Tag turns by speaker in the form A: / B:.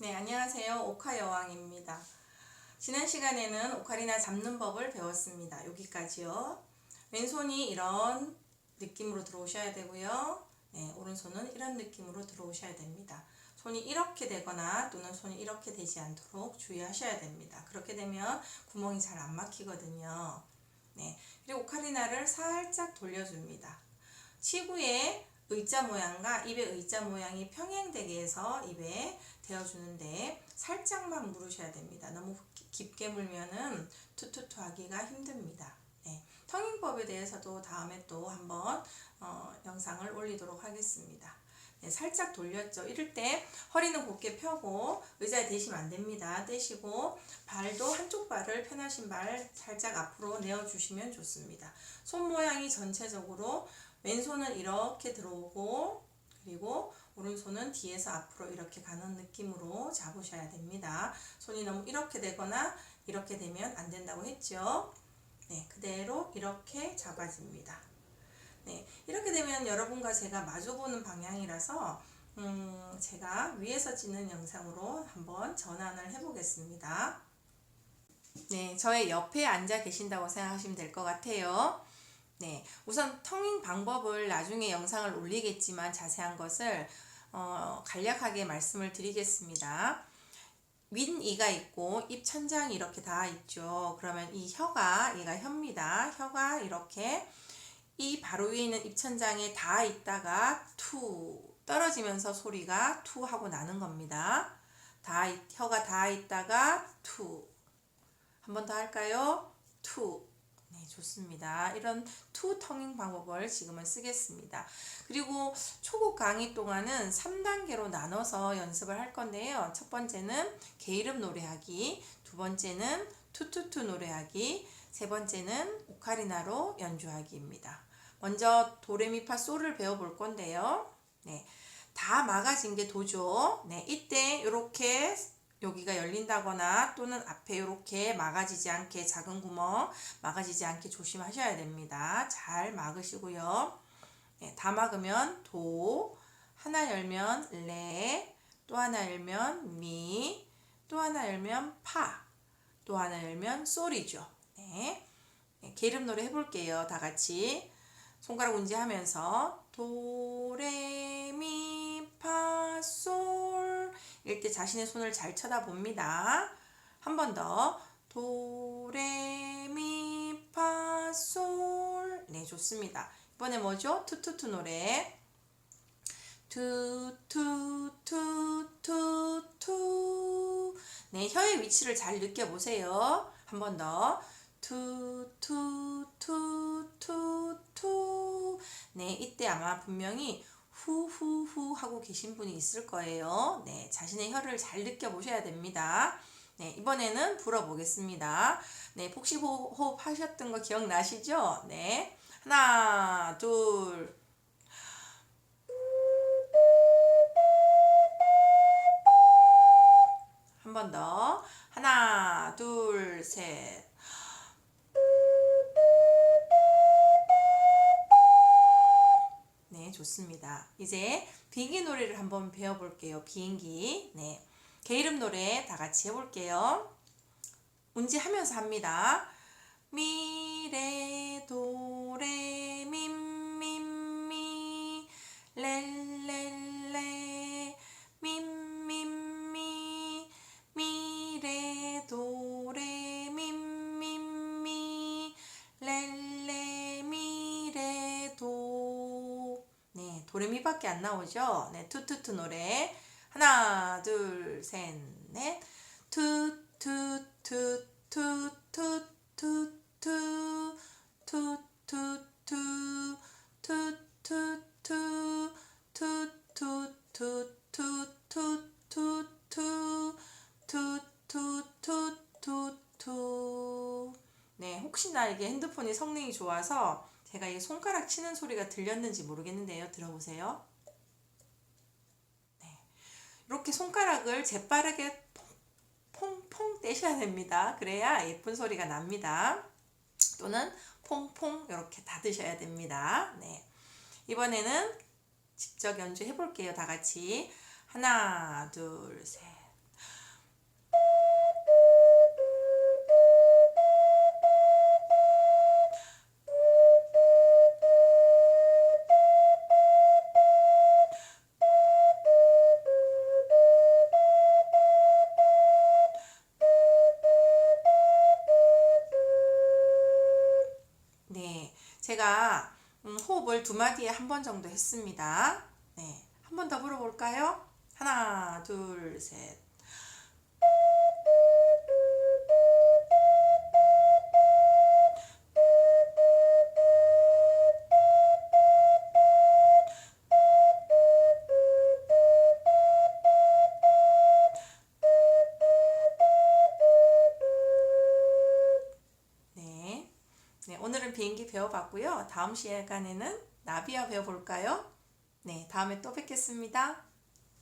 A: 네, 안녕하세요. 오카 여왕입니다. 지난 시간에는 오카리나 잡는 법을 배웠습니다. 여기까지요. 왼손이 이런 느낌으로 들어오셔야 되고요. 네, 오른손은 이런 느낌으로 들어오셔야 됩니다. 손이 이렇게 되거나 또는 손이 이렇게 되지 않도록 주의하셔야 됩니다. 그렇게 되면 구멍이 잘 안 막히거든요. 네, 그리고 오카리나를 살짝 돌려줍니다. 치구의 의자 모양과 입의 의자 모양이 평행되게 해서 입에 대어주는데 살짝만 물으셔야 됩니다. 너무 깊게 물면은 투투투 하기가 힘듭니다. 네. 텅잉법에 대해서도 다음에 또 한번 어, 영상을 올리도록 하겠습니다. 네, 살짝 돌렸죠. 이럴 때 허리는 곧게 펴고 의자에 대시면 안 됩니다. 떼시고 발도 한쪽 발을 편하신 발 살짝 앞으로 내어주시면 좋습니다. 손 모양이 전체적으로 왼손은 이렇게 들어오고 그리고 오른손은 뒤에서 앞으로 이렇게 가는 느낌으로 잡으셔야 됩니다. 손이 너무 이렇게 되거나 이렇게 되면 안 된다고 했죠. 네, 그대로 이렇게 잡아집니다. 네, 이렇게 되면 여러분과 제가 마주보는 방향이라서 음, 제가 위에서 찍는 영상으로 한번 전환을 해보겠습니다. 네, 저의 옆에 앉아 계신다고 생각하시면 될 것 같아요. 네, 우선 텅잉 방법을 나중에 영상을 올리겠지만 자세한 것을 어, 간략하게 말씀을 드리겠습니다. 윗이가 있고 입 천장이 이렇게 다 있죠. 그러면 이 혀가 얘가 혀입니다. 혀가 이렇게 이 바로 위에 있는 입 천장에 다 있다가 투 떨어지면서 소리가 투 하고 나는 겁니다. 다 혀가 다 있다가 투 한 번 더 할까요? 투 네, 좋습니다. 이런 투 텅잉 방법을 지금은 쓰겠습니다. 그리고 초급 강의 동안은 3단계로 나눠서 연습을 할 건데요. 첫 번째는 개 이름 노래하기, 두 번째는 투투투 노래하기, 세 번째는 오카리나로 연주하기입니다. 먼저 도레미파 솔을 배워볼 건데요. 네, 다 막아진 게 도죠. 네, 이때 이렇게 여기가 열린다거나 또는 앞에 이렇게 막아지지 않게 작은 구멍 막아지지 않게 조심하셔야 됩니다. 잘 막으시고요. 네, 다 막으면 도, 하나 열면 레, 또 하나 열면 미, 또 하나 열면 파, 또 하나 열면 솔이죠. 네. 네, 게름 노래 해볼게요. 다 같이 손가락 운지하면서 도, 레, 미, 파, 솔 때 자신의 손을 잘 쳐다봅니다. 한 번 더. 도, 레, 미, 파, 솔. 네, 좋습니다. 이번에 뭐죠? 투투투 노래. 투, 투, 투, 투, 투. 네, 혀의 위치를 잘 느껴보세요. 한 번 더. 투, 투, 투, 투, 투. 네, 이때 아마 분명히 후후후 하고 계신 분이 있을 거예요. 네, 자신의 혀를 잘 느껴보셔야 됩니다. 네, 이번에는 불어보겠습니다. 네, 복식 호흡 하셨던 거 기억나시죠? 네, 하나, 둘. 한 번 더. 하나, 둘, 셋. 이제 비행기 노래를 한번 배워볼게요. 비행기. 네. 개 이름 노래 다 같이 해볼게요. 운지 하면서 합니다. 미레 도레 민민미 도레미밖에 안 나오죠? 네, 투투투 노래. 하나, 둘, 셋, 넷. 투투투투투투투 투투투 투투투 투투투투투투 투투투투투 네, 혹시나 이게 핸드폰이 성능이 좋아서 제가 이 손가락 치는 소리가 들렸는지 모르겠는데요. 들어보세요. 네. 이렇게 손가락을 재빠르게 퐁퐁 떼셔야 됩니다. 그래야 예쁜 소리가 납니다. 또는 퐁퐁 이렇게 닫으셔야 됩니다. 네. 이번에는 직접 연주해 볼게요. 다 같이. 하나, 둘, 셋. 제가 음, 호흡을 두 마디에 한 번 정도 했습니다. 네, 한 번 더 불어볼까요? 하나, 둘, 셋. 비행기 배워봤고요. 다음 시간에는 나비와 배워볼까요? 네, 다음에 또 뵙겠습니다.